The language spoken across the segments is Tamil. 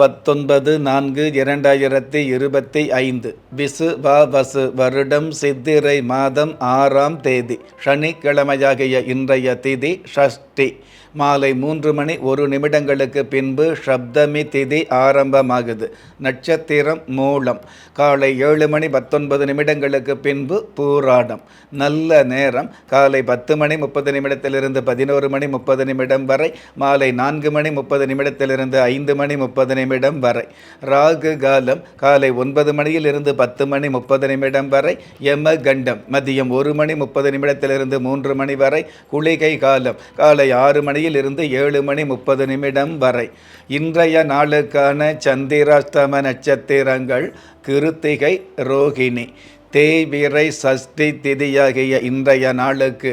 பத்தொன்பது நான்கு இரண்டாயிரத்தி இருபத்தி ஐந்து. விசு வ வசு வருடம் சித்திரை மாதம் ஆறாம் தேதி. சனிக்கிழமையாகிய இன்றைய திதி ஷஷ்டி. மாலை மூன்று மணி ஒரு நிமிடங்களுக்கு பின்பு சப்தமி திதி ஆரம்பமாகுது. நட்சத்திரம் மூலம். காலை ஏழு மணி பத்தொன்பது நிமிடங்களுக்கு பின்பு பூராடம். நல்ல நேரம். காலை பத்து மணி முப்பது நிமிடத்திலிருந்து பதினோரு மணி முப்பது நிமிடம் வரை. மாலை நான்கு மணி முப்பது நிமிடத்திலிருந்து ஐந்து மணி முப்பது நிமிடம் வரை. ராகு காலம். காலை ஒன்பது மணியிலிருந்து பத்து மணி முப்பது நிமிடம் வரை. யம கண்டம் மதியம் ஒரு மணி முப்பது நிமிடத்திலிருந்து மூன்று மணி வரை. குளிகை காலம். காலை ஆறு மணி மணியிலிருந்து ஏழு மணி முப்பது நிமிடம் வரை. இன்றைய நாளுக்கான சந்திராஷ்டம நட்சத்திரங்கள் கிருத்திகை ரோகிணி. தேவிரை சஷ்டி திதியாகிய இன்றைய நாளுக்கு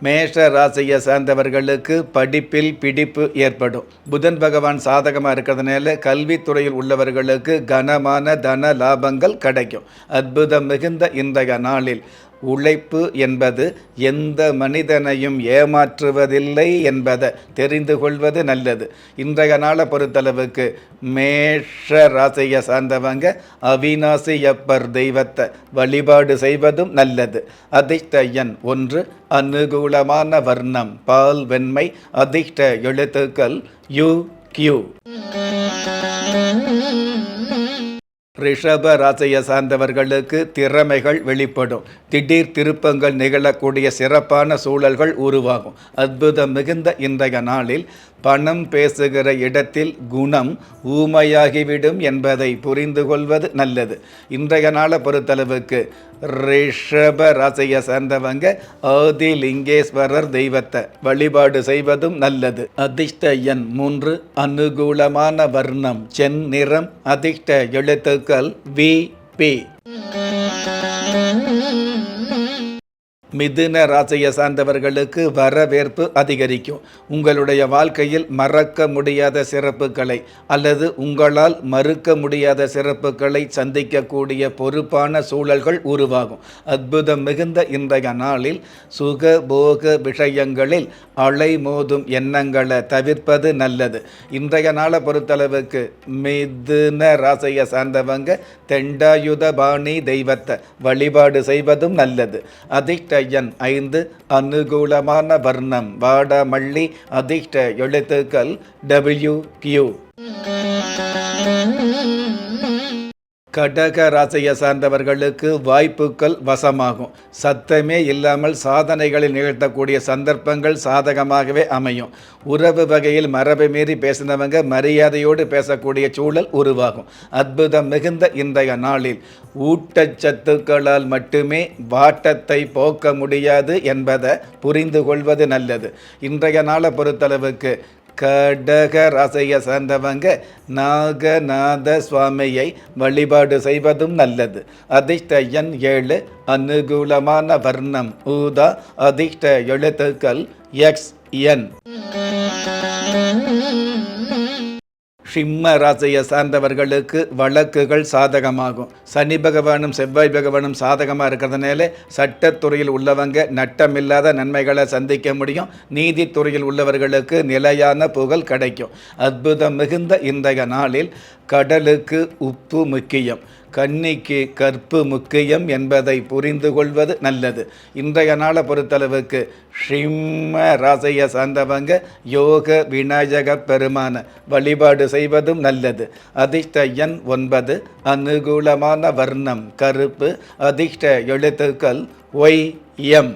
மேஷ ராசியை சார்ந்தவர்களுக்கு படிப்பில் பிடிப்பு ஏற்படும். புதன் பகவான் சாதகமாக இருக்கிறதுனால கல்வித்துறையில் உள்ளவர்களுக்கு கனமான தன லாபங்கள் கிடைக்கும். அற்புதம் மிகுந்த இன்றைய நாளில். உழைப்பு என்பது எந்த மனிதனையும் ஏமாற்றுவதில்லை என்பதை தெரிந்து கொள்வது நல்லது. இன்றைய நாளை பொறுத்தளவுக்கு மேஷ ராசியை சார்ந்தவங்க அவிநாசியப்பர் தெய்வத்தை வழிபாடு செய்வதும் நல்லது. அதிர்ஷ்ட எண் ஒன்று அனுகூலமான வர்ணம் பால் வெண்மை அதிர்ஷ்ட எழுத்துக்கள் யு கியூ. ரிஷப ராசியை சார்ந்தவர்களுக்கு திறமைகள் வெளிப்படும். திடீர் திருப்பங்கள் நிகழக்கூடிய சிறப்பான சூழல்கள் உருவாகும். அற்புதம் மிகுந்த இன்றைய நாளில் பணம் பேசுகிற இடத்தில் குணம் ஊமையாகிவிடும் என்பதை புரிந்து கொள்வது நல்லது. இன்றைய நாளை பொறுத்தளவுக்கு ரிஷப ராசியை சேர்ந்தவங்க ஆதிலிங்கேஸ்வரர் தெய்வத்தை வழிபாடு செய்வதும் நல்லது. அதிர்ஷ்ட எண் மூன்று அனுகூலமான வர்ணம் செந்நிறம் அதிர்ஷ்ட எழுத்துக்கள் வி பி. மிதுன ராசியை சார்ந்தவர்களுக்கு வரவேற்பு அதிகரிக்கும். உங்களுடைய வாழ்க்கையில் மறக்க முடியாத சிறப்புகளை அல்லது உங்களால் மறுக்க முடியாத சிறப்புகளை சந்திக்கக்கூடிய பொறுப்பான சூழல்கள் உருவாகும். அற்புதம் மிகுந்த இன்றைய நாளில் சுக போக விஷயங்களில் அலை மோதும் எண்ணங்களை தவிர்ப்பது நல்லது. இன்றைய நாளை பொறுத்தளவுக்கு மிதுன ராசியை சார்ந்தவங்க தெண்டாயுத பாணி தெய்வத்தை வழிபாடு செய்வதும் நல்லது. அதிர்ஷ்ட எண் ஐந்து அனுகூலமான வர்ணம். வாடமள்ளி அதிர்ஷ்ட எழுத்துக்கள் டபிள்யூ கியூ கடக ராசியை சார்ந்தவர்களுக்கு வாய்ப்புகள் வசமாகும். சத்தமே இல்லாமல் சாதனைகளை நிகழ்த்தக்கூடிய சந்தர்ப்பங்கள் சாதகமாகவே அமையும். உறவு வகையில் மரபை மீறி பேசினவங்க மரியாதையோடு பேசக்கூடிய சூழல் உருவாகும். அற்புதம் மிகுந்த இன்றைய நாளில் ஊட்டச்சத்துக்களால் மட்டுமே வாட்டத்தை போக்க முடியாது என்பதை புரிந்து கொள்வது நல்லது. இன்றைய நாளை பொறுத்தளவுக்கு கடக ராசியை சேர்ந்தவங்க நாகநாத சுவாமியை வழிபாடு செய்வதும் நல்லது. அதிர்ஷ்ட எண் ஏழு அனுகூலமான வர்ணம். ஊதா அதிர்ஷ்ட எழுத்துக்கள் எக்ஸ் என். சிம்ம ராசியை சார்ந்தவர்களுக்கு வழக்குகள் சாதகமாகும். சனி பகவானும் செவ்வாய் பகவானும் சாதகமாக இருக்கிறதுனால சட்டத்துறையில் உள்ளவங்க நட்டமில்லாத நன்மைகளை சந்திக்க முடியும். நீதித்துறையில் உள்ளவர்களுக்கு நிலையான புகழ் கிடைக்கும். அற்புதம் மிகுந்த இன்றைய நாளில் கடலுக்கு உப்பு முக்கியம் கன்னிக்கு கற்பு முக்கியம் என்பதை புரிந்து கொள்வது நல்லது. இன்றைய நாளை பொறுத்தளவுக்கு ஷிம்ம ராசையை சார்ந்தவங்க யோக விநாயக பெருமான வழிபாடு செய்வதும் நல்லது. அதிர்ஷ்ட எண் ஒன்பது அனுகூலமான வர்ணம் கருப்பு அதிர்ஷ்ட எழுத்துக்கள் ஒய் எம்.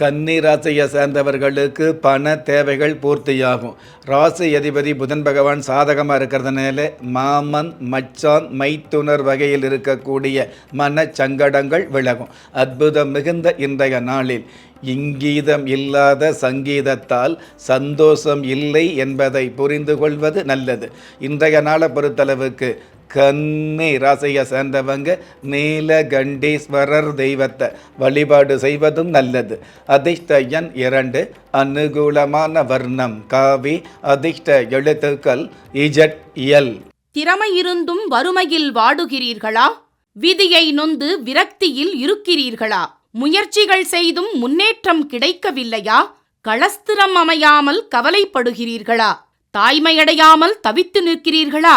கன்னி ராசியை சேர்ந்தவர்களுக்கு பண தேவைகள் பூர்த்தியாகும். ராசி அதிபதி புதன் பகவான் சாதகமாக இருக்கிறதுனால மாமன் மச்சான் மைத்துனர் வகையில் இருக்கக்கூடிய மனச்சங்கடங்கள் விலகும். அற்புதம் மிகுந்த இன்றைய நாளில். இங்கீதம் இல்லாத சங்கீதத்தால் சந்தோஷம் இல்லை என்பதை புரிந்து கொள்வது நல்லது. இன்றைய நாளை பொறுத்தளவுக்கு கன்னி ராசியை சேர்ந்தவங்க நீலகண்டீஸ்வரர் தெய்வத்தை வழிபாடு செய்வதும் நல்லது. அதிர்ஷ்ட எண் இரண்டு அனுகூலமான வர்ணம். காவி அதிர்ஷ்ட எழுத்துக்கள் இஜட் எல் திறமையிருந்தும் வறுமையில் வாடுகிறீர்களா? விதியை நொந்து விரக்தியில் இருக்கிறீர்களா? முயற்சிகள் செய்தும் முன்னேற்றம் கிடைக்கவில்லையா? களஸ்திரம் அமையாமல் கவலைப்படுகிறீர்களா? தாய்மையடையாமல் தவித்து நிற்கிறீர்களா?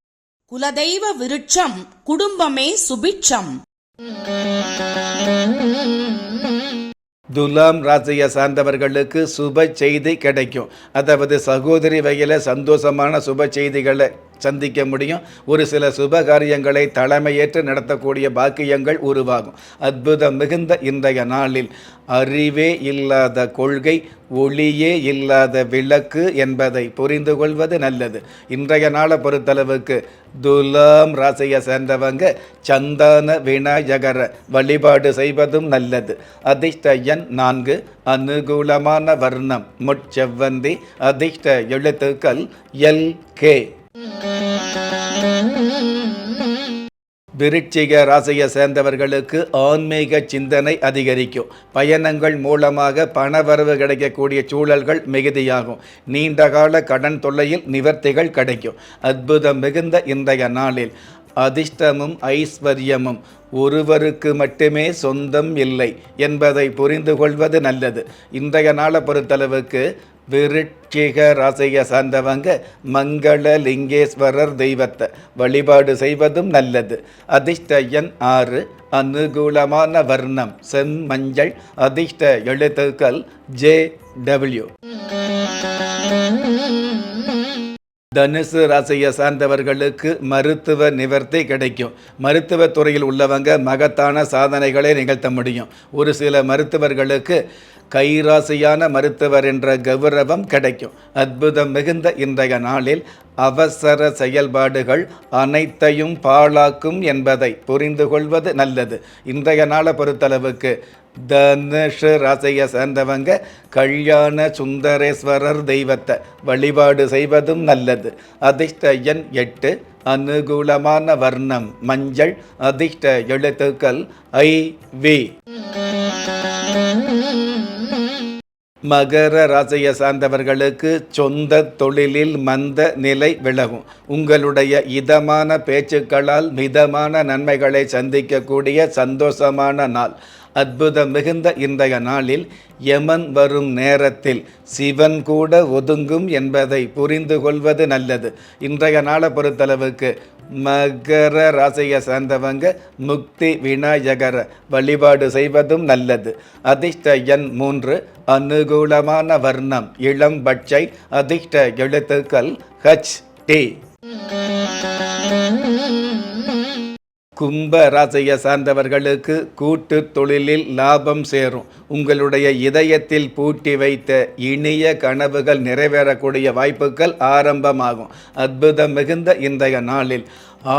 குலதெய்வ விருட்சம் குடும்பமே சுபிட்சம். துலாம் ராசியை சார்ந்தவர்களுக்கு சுப செய்தி கிடைக்கும். அதாவது சகோதரி வகையில் சந்தோஷமான சுப செய்திகளை சந்திக்க முடியும். ஒரு சில சுப காரியங்களை தலைமையேற்று நடத்தக்கூடிய பாக்கியங்கள் உருவாகும். அற்புதம் மிகுந்த இன்றைய நாளில் அறிவே இல்லாத கொள்கை ஒளியே இல்லாத விளக்கு என்பதை புரிந்து கொள்வது நல்லது. இன்றைய நாளை பொறுத்தளவுக்கு துலாம் ராசியை சேர்ந்தவங்க சந்தான விநாயகர வழிபாடு செய்வதும் நல்லது. அதிர்ஷ்ட எண் நான்கு அனுகூலமான வர்ணம் முட்செவ்வந்தி அதிர்ஷ்ட எழுத்துக்கள் எல் கே. விருட்சிக ராசியை சேர்ந்தவர்களுக்கு ஆன்மீக சிந்தனை அதிகரிக்கும். பயணங்கள் மூலமாக பணவரவு கிடைக்கக்கூடிய சூழல்கள் மிகுதியாகும். நீண்டகால கடன் தொல்லையில் நிவர்த்திகள் கிடைக்கும். அற்புதம் மிகுந்த இன்றைய நாளில். அதிர்ஷ்டமும் ஐஸ்வர்யமும். ஒருவருக்கு மட்டுமே சொந்தம் இல்லை என்பதை புரிந்து கொள்வது நல்லது. இன்றைய நாளை பொறுத்தளவுக்கு விருட்சிக ராசியை சார்ந்தவங்க மங்கள லிங்கேஸ்வரர் தெய்வத்தை வழிபாடு செய்வதும் நல்லது. அதிர்ஷ்டயன் ஆறு அனுகூலமான வர்ணம் செம்மஞ்சள் அதிர்ஷ்ட எழுத்துக்கள் ஜே டபிள்யூ. தனுசு ராசியை சார்ந்தவர்களுக்கு மருத்துவ நிவர்த்தி கிடைக்கும். மருத்துவ துறையில் உள்ளவங்க மகத்தான சாதனைகளை நிகழ்த்த முடியும். ஒரு சில மருத்துவர்களுக்கு கைராசியான மருத்துவர் என்ற கௌரவம் கிடைக்கும். அற்புதம் மிகுந்த இன்றைய நாளில் அவசர செயல்பாடுகள் அனைத்தையும் பாழாக்கும் என்பதை புரிந்து கொள்வது நல்லது. இன்றைய நாளை பொறுத்தளவுக்கு தனுஷு ராசியை சேர்ந்தவங்க கல்யாண சுந்தரேஸ்வரர் தெய்வத்தை வழிபாடு செய்வதும் நல்லது. அதிர்ஷ்ட எண் எட்டு அனுகூலமான வர்ணம் மஞ்சள் அதிர்ஷ்ட எழுத்துக்கள் ஐ வி. மகர ராசியை சார்ந்தவர்களுக்கு சொந்த தொழிலில் மந்த நிலை விலகும். உங்களுடைய இதமான பேச்சுக்களால் மிதமான நன்மைகளை சந்திக்கக்கூடிய சந்தோஷமான நாள். அற்புதம் மிகுந்த இன்றைய நாளில் யமன் வரும் நேரத்தில் சிவன் கூட ஒதுங்கும் என்பதை புரிந்து கொள்வது நல்லது. இன்றைய நாளை பொறுத்தளவுக்கு மகர ராசியை சேர்ந்தவங்க முக்தி விநாயகர வழிபாடு செய்வதும் நல்லது. அதிர்ஷ்ட எண் மூன்று அனுகூலமான வர்ணம் இளம் பட்சை அதிர்ஷ்ட எழுத்துக்கள் ஹச் டி கும்ப ராசியை சார்ந்தவர்களுக்கு கூட்டு தொழிலில் லாபம் சேரும். உங்களுடைய இதயத்தில் பூட்டி வைத்த இனிய கனவுகள் நிறைவேறக்கூடிய வாய்ப்புகள் ஆரம்பமாகும். அற்புதம் மிகுந்த இன்றைய நாளில்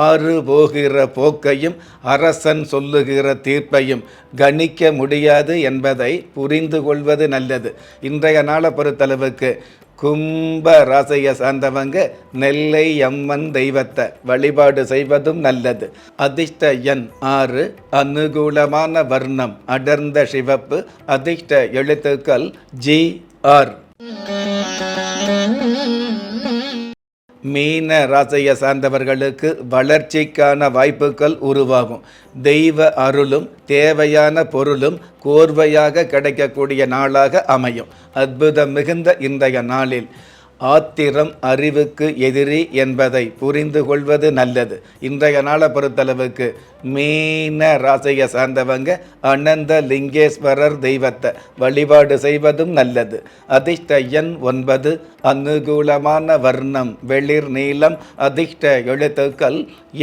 ஆறு போகிற போக்கையும் அரசன் சொல்லுகிற தீர்ப்பையும் கணிக்க முடியாது என்பதை புரிந்து கொள்வது நல்லது. இன்றைய நாளை பொறுத்தளவுக்கு கும்ப ராசைய சார்ந்தவங்க நெல்லை அம்மன் தெய்வத்தை வழிபாடு செய்வதும் நல்லது. அதிர்ஷ்ட எண் ஆறு அனுகூலமான வர்ணம் அடர்ந்த சிவப்பு அதிர்ஷ்ட எழுத்துக்கள் ஜி ஆர். மீன ராசியை சார்ந்தவர்களுக்கு வளர்ச்சிக்கான வாய்ப்புகள் உருவாகும். தெய்வ அருளும் தேவையான பொருளும் கோர்வையாக கிடைக்கக்கூடிய நாளாக அமையும். அற்புதம் மிகுந்த இன்றைய நாளில். ஆத்திரம் அறிவுக்கு எதிரி என்பதை புரிந்து கொள்வது நல்லது. இன்றைய நாளை பொறுத்தளவுக்கு மீன ராசியை சார்ந்தவங்க அனந்த லிங்கேஸ்வரர் தெய்வத்தை வழிபாடு செய்வதும் நல்லது. அதிர்ஷ்ட எண் ஒன்பது அனுகூலமான வர்ணம் வெளிர் நீளம் அதிர்ஷ்ட எழுத்துக்கள்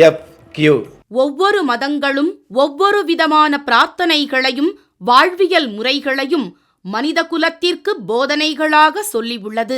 எஃப் கியூ ஒவ்வொரு மதங்களும் ஒவ்வொரு விதமான பிரார்த்தனைகளையும் வாழ்வியல் முறைகளையும் மனித குலத்திற்கு போதனைகளாக சொல்லியுள்ளது